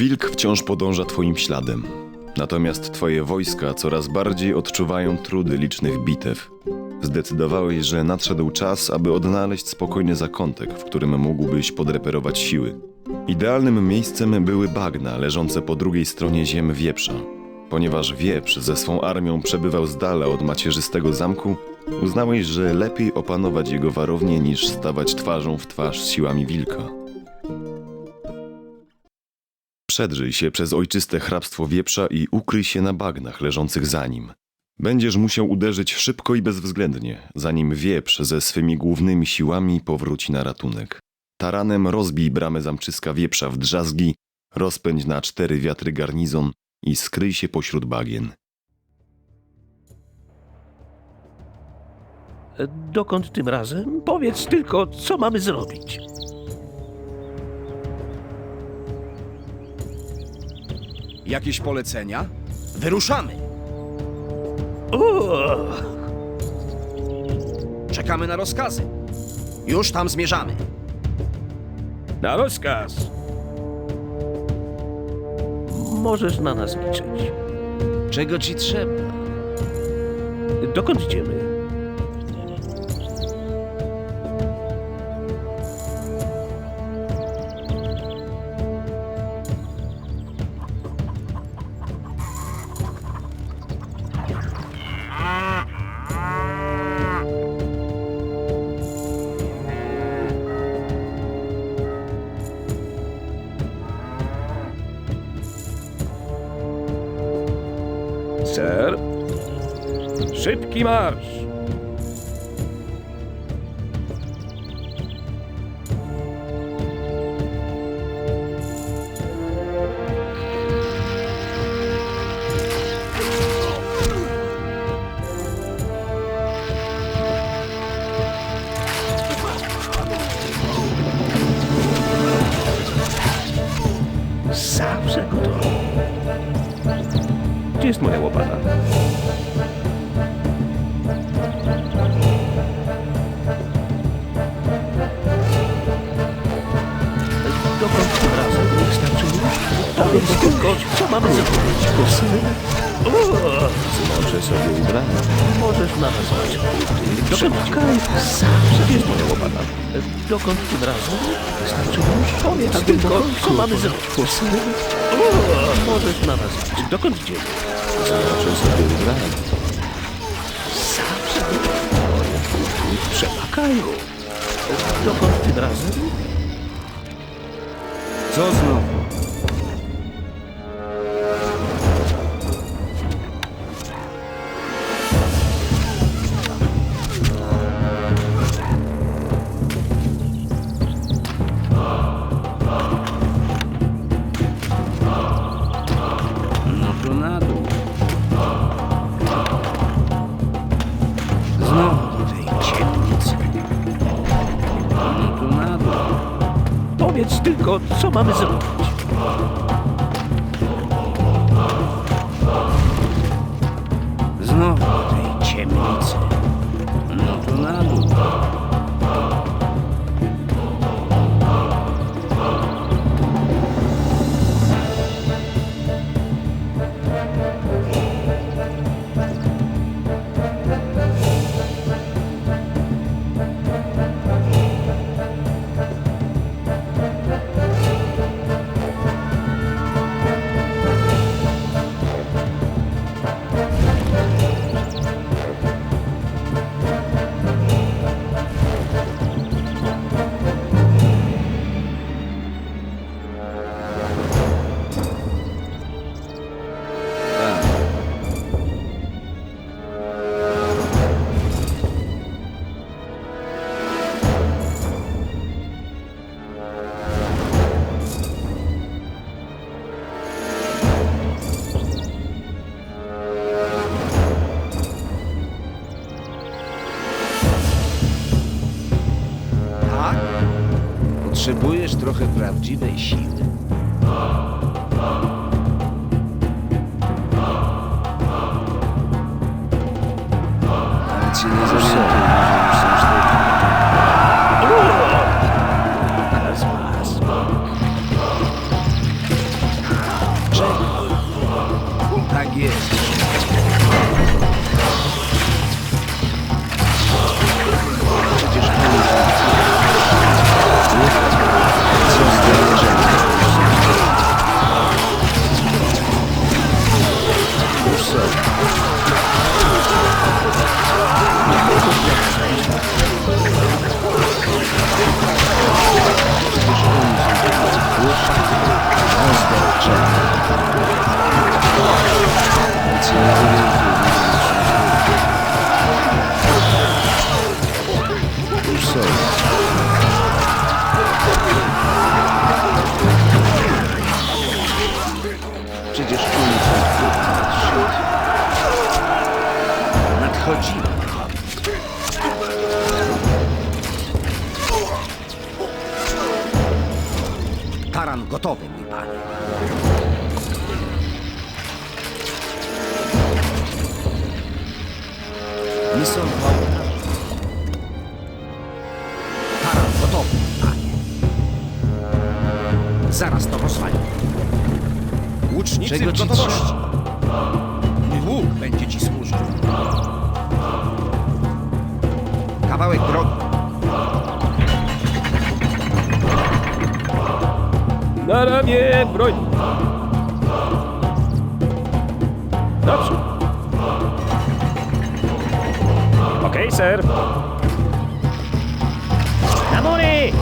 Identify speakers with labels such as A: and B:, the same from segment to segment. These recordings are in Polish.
A: Wilk wciąż podąża twoim śladem. Natomiast twoje wojska coraz bardziej odczuwają trudy licznych bitew. Zdecydowałeś, że nadszedł czas, aby odnaleźć spokojny zakątek, w którym mógłbyś podreperować siły. Idealnym miejscem były bagna leżące po drugiej stronie ziem wieprza. Ponieważ wieprz ze swą armią przebywał z dala od macierzystego zamku, uznałeś, że lepiej opanować jego warownię niż stawać twarzą w twarz z siłami wilka. Przedrzyj się przez ojczyste hrabstwo wieprza i ukryj się na bagnach leżących za nim. Będziesz musiał uderzyć szybko i bezwzględnie, zanim wieprz ze swymi głównymi siłami powróci na ratunek. Taranem rozbij bramę zamczyska wieprza w drzazgi, rozpędź na cztery wiatry garnizon i skryj się pośród bagien.
B: Dokąd tym razem? Powiedz tylko, co mamy zrobić.
C: Jakieś polecenia? Wyruszamy!
B: O,
C: Czekamy na rozkazy. Już tam zmierzamy.
B: na rozkaz! Możesz na nas liczyć.
C: Czego ci trzeba?
B: Dokąd idziemy? Ser, szybki marsz! Dokąd tym razem? Nie starczy już? Powiedz tylko, co mamy zrobić?
A: Zmoczę sobie ubranie.
B: możesz na nas liczyć. Dokąd Zawsze jest moja łopata. Dokąd tym razem? Starczy już? Powiedz tylko, co mamy zrobić? Możesz na nas liczyć. Dokąd idziemy?
A: Zmoczę sobie ubranie.
B: Przemakają. Dokąd tym razem?
C: Co znowu?
B: Tylko, co mamy zrobić.
C: Potrzebujesz trochę prawdziwej siły. Nawet się nie zorientuję, gotowy, mój panie. Paula. Taran gotowy, panie. Zaraz to rozwali. Łucznicy
D: Czego
C: w
D: ci
C: gotowości. Mój łuk będzie ci służył. Kawałek drogi.
D: Na ramię, broń! Naprzód! Okej, ser. Na mury!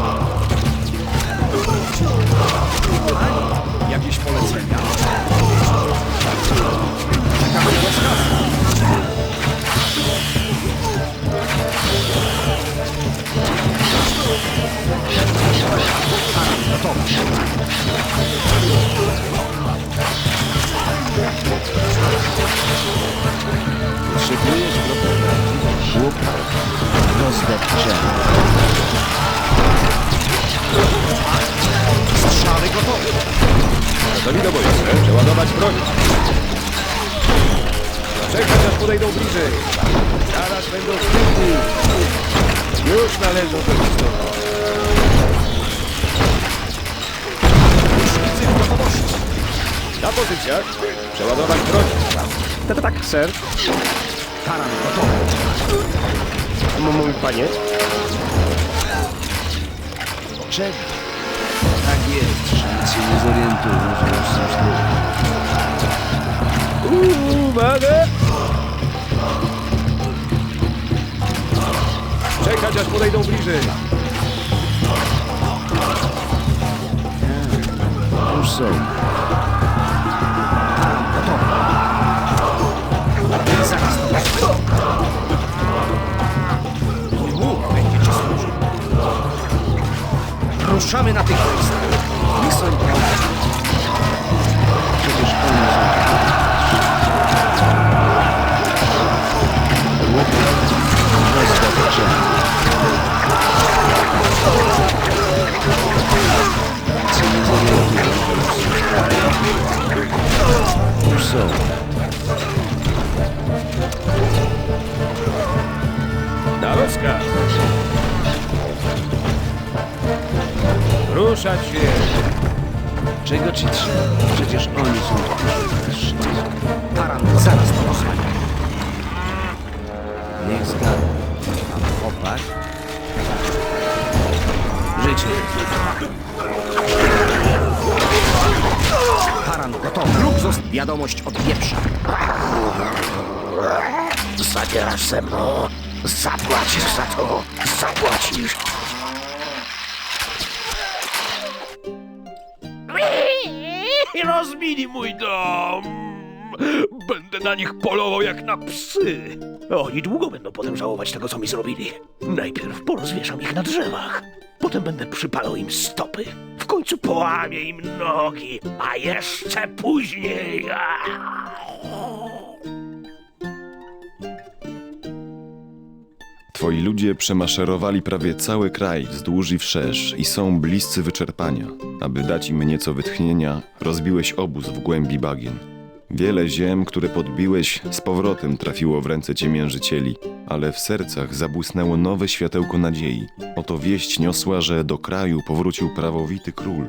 C: Jakieś polecenia? Czekamy
D: rozdepczony.
C: Strzały gotowe.
D: Gotowi do boju. Przeładować broń. Czekać aż podejdą bliżej. Zaraz będą w tyłku. Już należą do historii. Na pozycjach. Przeładować broń. Tak, tak, ser.
C: Taran gotowy.
D: M- Mój panie.
C: Czego? Tak jest, że się nie zorientują, że już są sztuki.
D: Uwaga! Czekać aż podejdą bliżej.
C: Już są. Ruszamy natychmiast. Nie są prawda. Przecież oni są Już są.
D: Na rozkaz. Ruszać się.
C: Czego ci trzeba? Przecież oni są Taran, zaraz to rozwali. Niech zgadną. A chłopak? Życie. Taran gotowy. Lub zost... Wiadomość od wieprza.
B: Zadzierasz ze mną. Zapłacisz za to. Zapłacisz. Rozbili mój dom. Będę na nich polował jak na psy. Oni długo będą potem żałować tego, co mi zrobili. Najpierw porozwieszam ich na drzewach. Potem będę przypalał im stopy. W końcu połamię im nogi. A jeszcze później...
A: Twoi ludzie przemaszerowali prawie cały kraj wzdłuż i wszerz i są bliscy wyczerpania. Aby dać im nieco wytchnienia, rozbiłeś obóz w głębi bagien. Wiele ziem, które podbiłeś, z powrotem trafiło w ręce ciemiężycieli, ale w sercach zabłysnęło nowe światełko nadziei. Oto wieść niosła, że do kraju powrócił prawowity król.